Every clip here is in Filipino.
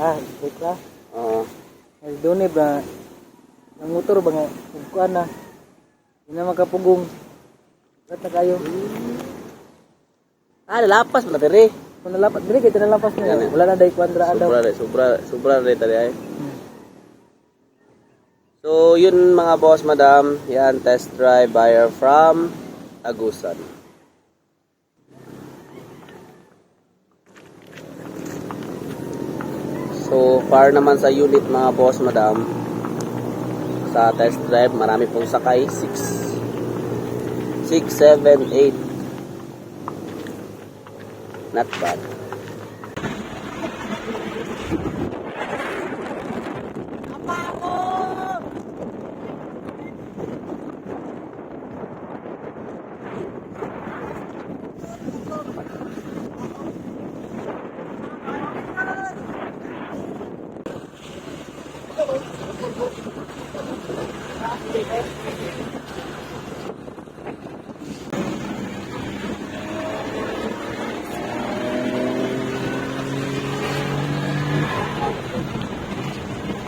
ah, straight ka. Oo. Ay, doon eh ba, ang motor ba nga, kukuan na. Hindi na magkapugong. Ba't na kayo? Ah, nalapas pala diri. Kung nalapat, dili kayo nalapas mo. Yan eh. Wala na dahi kwandra daw. Sobra, sobra, sobra rin tali ay. Hmm. So, yun mga boss, madam. Yan, test drive buyer from Agusan. So, far naman sa unit mga boss, madam. Sa test drive, marami pong sakay. 6, 6, 7, 8. Not bad.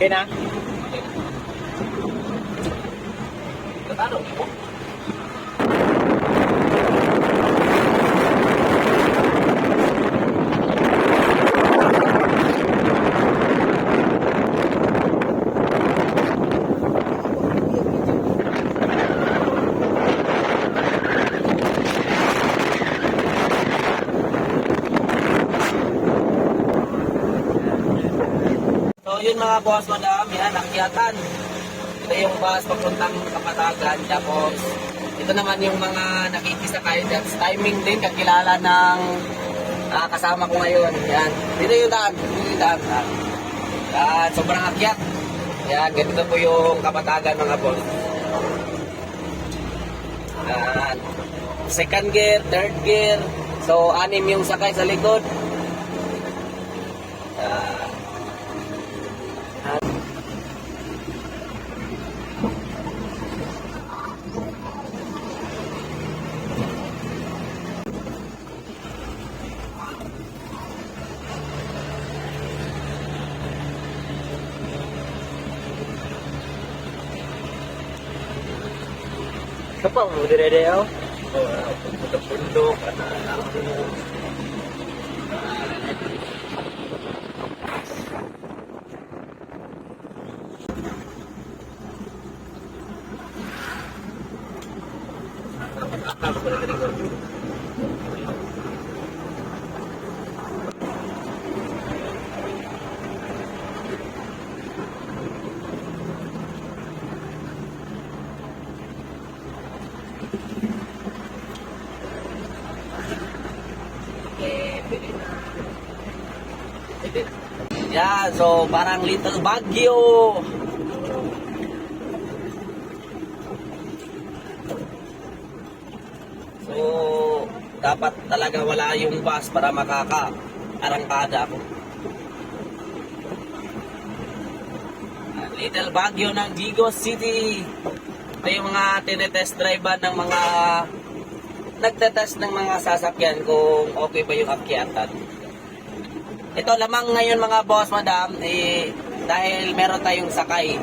Okay na? Mga boss, madam, yan, akyatan. Ito yung bus papuntang Kapatagan. Tapos, ito naman yung mga nakikisa kayo dyan. Timing din, kakilala ng ah, kasama ko ngayon. Yan. Dito yung daan. Dito yung daan. Yan. Yan, sobrang akyat. Yan, ganito po yung Kapatagan mga boss. Yan. Second gear, third gear. So, anim yung sakay sa likod. Kapal muda dire-reo? Punta-pundok, anak-anak. Yan, so parang little Baguio. So, dapat talaga wala yung bus para makaka-arangkada ako. Ah, Little Baguio ng Vigo City. Ito yung mga tinetest drive ng mga nagtetest ng mga sasakyan kung okay ba yung akyatan. Ito lamang ngayon mga boss, madam, eh, dahil meron tayong sakay.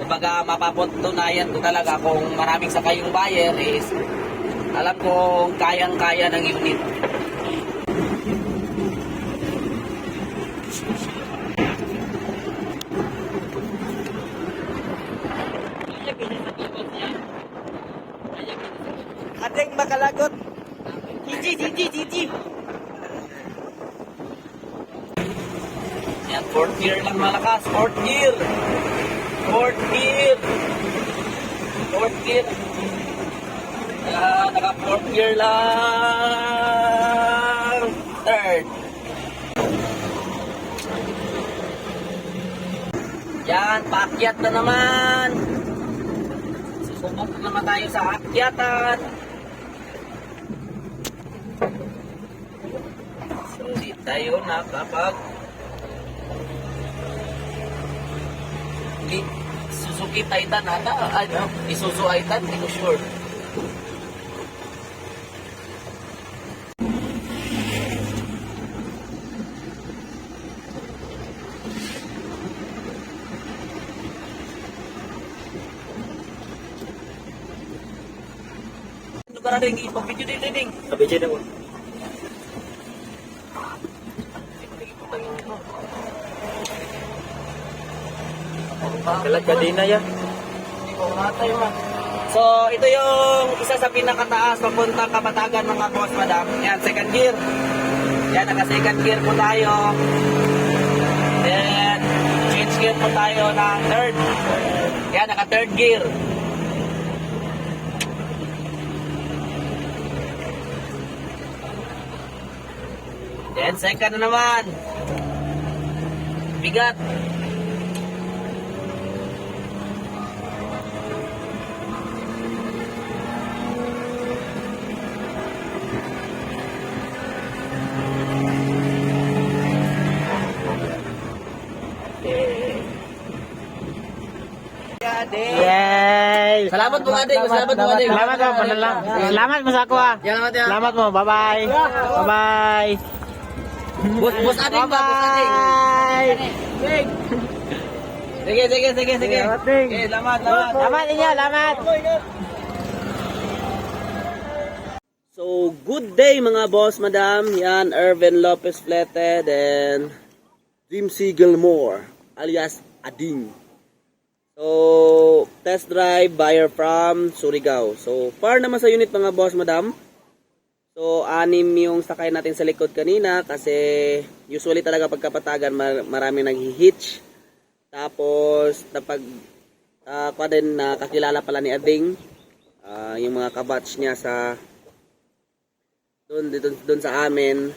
Kumbaga mapapatunayan ko talaga kung maraming sakay yung buyer is alam kong kayang-kaya ng unit. Ating makalagot. Gigi, gigi, gigi. Yan, fourth gear lang malakas. Fourth gear. Fourth gear. Fourth gear. Ah, naka fourth gear lang. Third. Yan, paakyat na naman. Susubok na naman tayo sa akyatan. So, di tayo nakapag Hindi. Suzuki Titan ata. Ano? Isuzu Titan. Hindi ko sure. Ano ba rin? Ipag-video din din. Pag-video din mo. Kalag ka din na ya. So, ito yung isa sa pinakataas papuntang kapatagan mga boss madam. Yan, second gear. Yan, naka second gear po tayo. Then, change gear po tayo ng third. Yan, naka third gear. Then, second na naman. Bigat. Salamat po, Ading. Salamat po, Ading. Salamat mo, panalang. Salamat mo sa ako ah. Salamat, ya. Salamat mo, bye-bye. Bye-bye. Bos, bos Ading ba? Bos Ading. Bye-bye. Sige, sige, sige, sige. Salamat, Ding. Okay, lamat, lamat. Salamat inyo, salamat. So, good day mga boss, madam. Yan, Irvin Lopez Flete, then Jim Siegelmore, alias Ading. So, test drive, buyer from Surigao. So, far naman sa unit mga boss, madam. So, anim yung sakay natin sa likod kanina kasi usually talaga pagkapatagan mar- marami nag-hitch. Tapos, napag uh, kwa din nakakilala pala ni Ading ah, yung mga kabatch niya sa doon dito doon sa amin.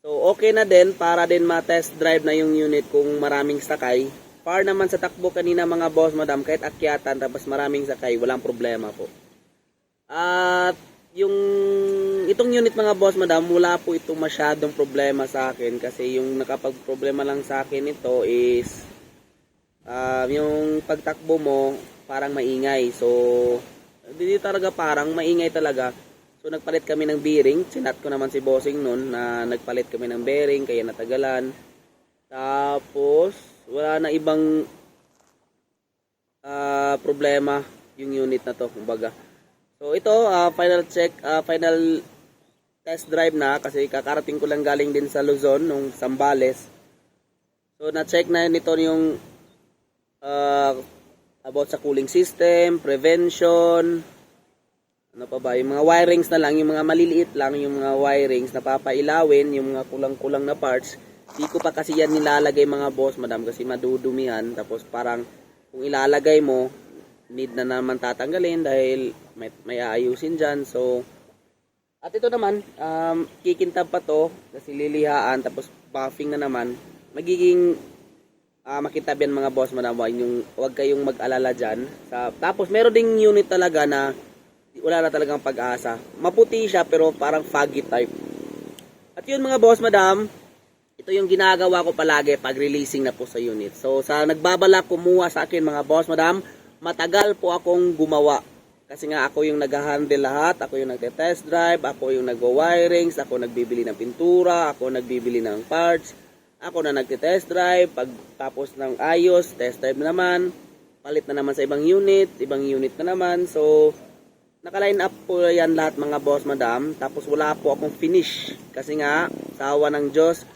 So okay na din para din ma-test drive na yung unit kung maraming sakay. Far naman sa takbo kanina mga boss madam kahit akyatan tapos maraming sakay walang problema po. At yung itong unit mga boss madam wala po itong masyadong problema sa akin kasi yung nakapag-problema lang sa akin ito is um, yung pagtakbo mo parang maingay. So hindi talaga parang maingay talaga. So nagpalit kami ng bearing. Sinat ko naman si bossing noon na nagpalit kami ng bearing kaya natagalan. Tapos wala na ibang ah, problema yung unit na to, kumbaga. So ito ah, final check, ah, final test drive na kasi kakarating ko lang galing din sa Luzon nung Sambales. So na-check na nito yung ah, about sa cooling system, prevention, ano pa ba, yung mga wirings na lang, yung mga maliliit lang, yung mga wirings na papailawin, yung mga kulang-kulang na parts. Di ko pa kasi yan nilalagay mga boss, madam, kasi madudumihan. Tapos parang kung ilalagay mo, need na naman tatanggalin dahil may, may aayusin dyan. So, at ito naman, um, kikintab pa to kasi lilihaan tapos buffing na naman. Magiging ah makitab yan mga boss madam yung wag kayong mag-alala diyan. Sa tapos meron ding unit talaga na wala na talagang pag-asa. Maputi siya pero parang foggy type. At yun mga boss madam, ito yung ginagawa ko palagi pag releasing na po sa unit. So sa nagbabalak kumuha sa akin mga boss madam, matagal po akong gumawa. Kasi nga ako yung nag-handle lahat, ako yung nagte-test drive, ako yung nagwa-wirings, ako nagbibili ng pintura, ako nagbibili ng parts, ako na nagte-test drive, pag tapos ng ayos, test drive na naman, palit na naman sa ibang unit, ibang unit na naman. So, naka-line up po yan lahat mga boss madam. Tapos wala po akong finish. Kasi nga, sa awa ng Diyos,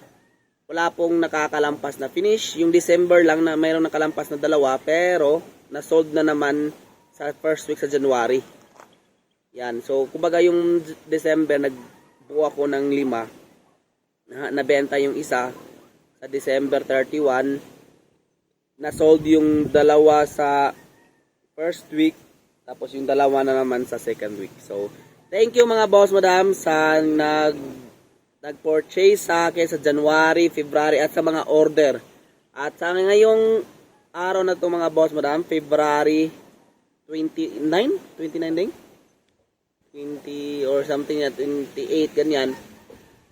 wala pong nakakalampas na finish. Yung December lang na mayroong nakalampas na dalawa, pero na-sold na naman sa first week sa January. Yan. So, kumbaga yung December, nagbuo ako ng lima. Na, nabenta yung isa sa December 31. Na-sold yung dalawa sa first week. Tapos yung dalawa na naman sa second week. So, thank you mga boss madam sa nag nag-purchase sa akin sa January, February at sa mga order. At sa ngayong araw na to mga boss madam, February 29, 29 din? 20 or something na 28 ganyan.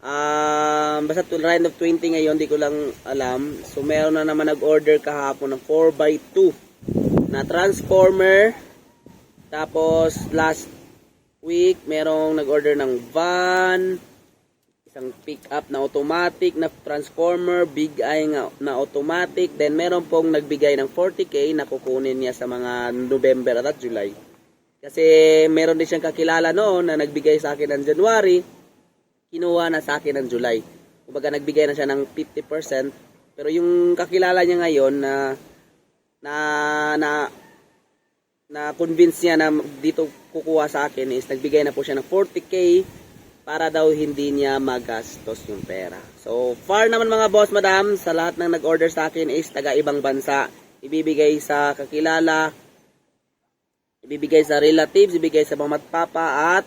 Um, basta to round of 20 ngayon, di ko lang alam. So meron na naman nag-order kahapon ng 4x2 na transformer. Tapos last week merong nag-order ng van, isang pick-up na automatic na transformer, big eye nga, na automatic. Then meron pong nagbigay ng 40k na kukunin niya sa mga November at July. Kasi meron din siyang kakilala noon na nagbigay sa akin ng January, kinuha na sa akin ng July. Kumbaga nagbigay na siya ng 50%, pero yung kakilala niya ngayon na na na na convince niya na dito kukuha sa akin is nagbigay na po siya ng 40k para daw hindi niya magastos yung pera. So, far naman mga boss, madam, sa lahat ng nag-order sa akin is taga ibang bansa. Ibibigay sa kakilala, ibibigay sa relatives, ibibigay sa mga matpapa at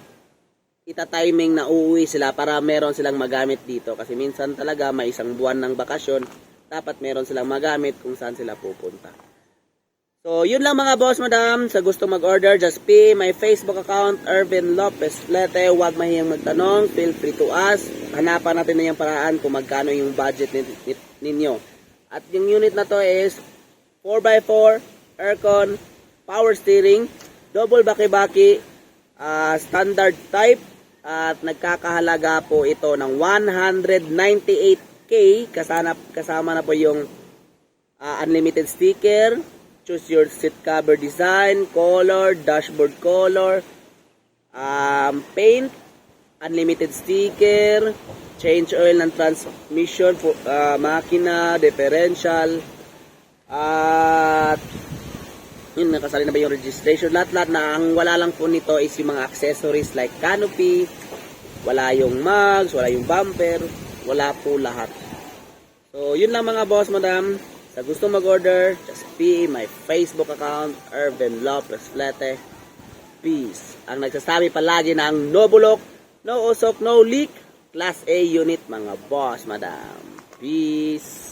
ita-timing na uuwi sila para meron silang magamit dito. Kasi minsan talaga may isang buwan ng bakasyon, dapat meron silang magamit kung saan sila pupunta. So, yun lang mga boss, madam. Sa gusto mag-order, just pay my Facebook account, Ervin Lopez Lete. Huwag mahiyang magtanong. Feel free to ask. Hanapan natin na yung paraan kung magkano yung budget ni- ni- ninyo. At yung unit na to is 4x4, aircon, power steering, double baki-baki, ah, standard type, at nagkakahalaga po ito ng 198k. Kasama, kasama na po yung Ah, unlimited sticker, choose your seat cover design, color, dashboard color, um, paint, unlimited sticker, change oil ng transmission, for, ah, makina, differential, at yun, nakasali na ba yung registration? Lahat-lahat na ang wala lang po nito is yung mga accessories like canopy, wala yung mugs, wala yung bumper, wala po lahat. So, yun lang mga boss, madam. Sa gusto mag-order, just PM my Facebook account, Irvin Lopez Flete. Peace. Ang nagsasabi palagi ng no bulok, no usok, no leak. Class A unit, mga boss, madam. Peace.